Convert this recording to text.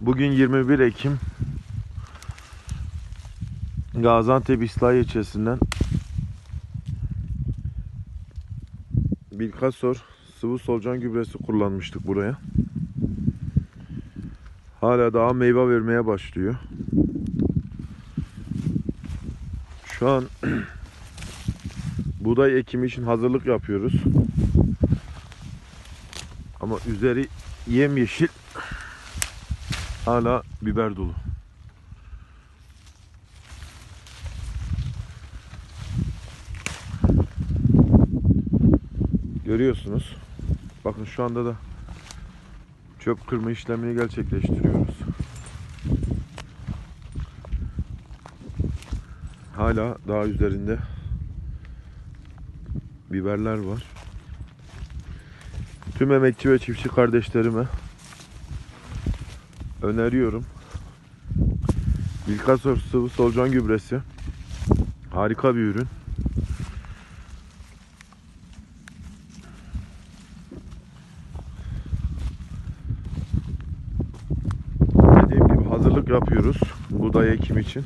Bugün 21 Ekim Gaziantep İslahiye ilçesinden Bilkasor sıvı solucan gübresi kullanmıştık buraya. Hala daha meyve vermeye başlıyor. Şu an buğday ekimi için hazırlık yapıyoruz. Ama üzeri yemyeşil hala biber dolu. Görüyorsunuz. Bakın şu anda da çöp kırma işlemini gerçekleştiriyoruz. Hala daha üzerinde biberler var. Tüm emekçi ve çiftçi kardeşlerime öneriyorum. Bilkasor sıvı solucan gübresi. Harika bir ürün. Dediğim gibi hazırlık yapıyoruz buğday ekim için.